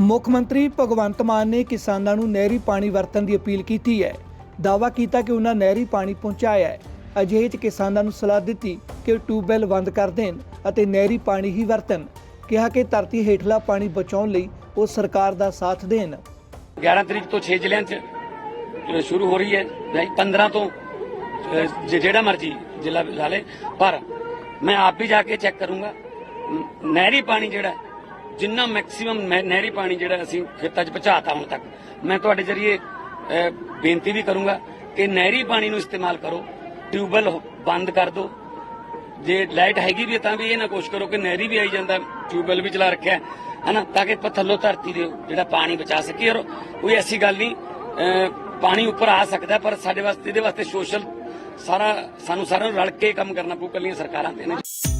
ਮੁੱਖ ਮੰਤਰੀ ਭਗਵੰਤ ਮਾਨ ਨੇ ਕਿਸਾਨਾਂ ਨੂੰ ਨਹਿਰੀ ਪਾਣੀ ਵਰਤਣ ਦੀ ਅਪੀਲ ਕੀਤੀ ਹੈ। ਦਾਅਵਾ ਕੀਤਾ ਕਿ ਉਹਨਾਂ ਨਹਿਰੀ ਪਾਣੀ ਪਹੁੰਚਾਇਆ ਹੈ। ਅਜਿਹੇ 'ਚ ਕਿਸਾਨਾਂ ਨੂੰ ਸਲਾਹ ਦਿੱਤੀ ਕਿ ਟਿਊਬਵੈੱਲ ਬੰਦ ਕਰ ਦੇਣ ਅਤੇ ਨਹਿਰੀ ਪਾਣੀ ਹੀ ਵਰਤਣ। ਕਿਹਾ ਕਿ ਧਰਤੀ ਹੇਠਲਾ ਪਾਣੀ ਬਚਾਉਣ ਲਈ ਉਹ ਸਰਕਾਰ ਦਾ ਸਾਥ ਦੇਣ। 11 ਤਰੀਕ ਤੋਂ 6 ਜ਼ਿਲ੍ਹਿਆਂ 'ਚ ਸ਼ੁਰੂ ਹੋ ਰਹੀ ਹੈ। ਨਹੀਂ 15 ਤੋਂ ਜਿਹੜਾ ਮਰਜ਼ੀ ਜ਼ਿਲ੍ਹਾ ਲਾ ਲੇ। ਪਰ ਮੈਂ ਆਪ ਵੀ ਜਾ ਕੇ ਚੈੱਕ ਕਰੂੰਗਾ। ਨਹਿਰੀ ਪਾਣੀ ਜਿਹੜਾ ਜਿੰਨਾ ਮੈਕਸਿਮਮ ਨਹਿਰੀ ਪਾਣੀ ਜਿਹੜਾ ਅਸੀਂ ਖੇਤਾਂ 'ਚ ਪਹੁੰਚਾਤਾ ਹੁਣ ਤੱਕ ਮੈਂ ਤੁਹਾਡੇ ਜਰੀਏ ਬੇਨਤੀ ਵੀ ਕਰੂੰਗਾ ਕਿ ਨਹਿਰੀ ਪਾਣੀ ਨੂੰ ਇਸਤੇਮਾਲ ਕਰੋ ਟਿਊਬਵੈਲ ਬੰਦ ਕਰ ਦਿਓ ਜੇ ਲਾਈਟ ਹੈਗੀ ਵੀ ਤਾਂ ਵੀ ਇਹ ਨਾ ਕੋਸ਼ਿਸ਼ ਕਰੋ ਕਿ ਨਹਿਰੀ ਵੀ ਆਈ ਜਾਂਦਾ ਟਿਊਬਵੈਲ ਵੀ ਚਲਾ ਰੱਖਿਆ ਹੈ, ਹਨਾ ਤਾਂ ਕਿ ਥੱਲੋਂ ਧਰਤੀ ਦੇ ਜਿਹੜਾ ਪਾਣੀ ਬਚਾ ਸਕੀਏ ਔਰ ਕੋਈ ਐਸੀ ਗੱਲ ਨਹੀਂ ਪਾਣੀ ਉੱਪਰ ਆ ਸਕਦਾ ਪਰ ਸਾਡੇ ਵਾਸਤੇ ਇਹਦੇ ਵਾਸਤੇ ਸੋਸ਼ਲ ਸਾਰਾ ਸਾਨੂੰ ਸਾਰਿਆਂ ਨੂੰ ਰਲ ਕੇ ਕੰਮ ਕਰਨਾ ਪਊ ਕੱਲੀਆਂ ਸਰਕਾਰਾਂ ਤੇ ਨਹੀਂ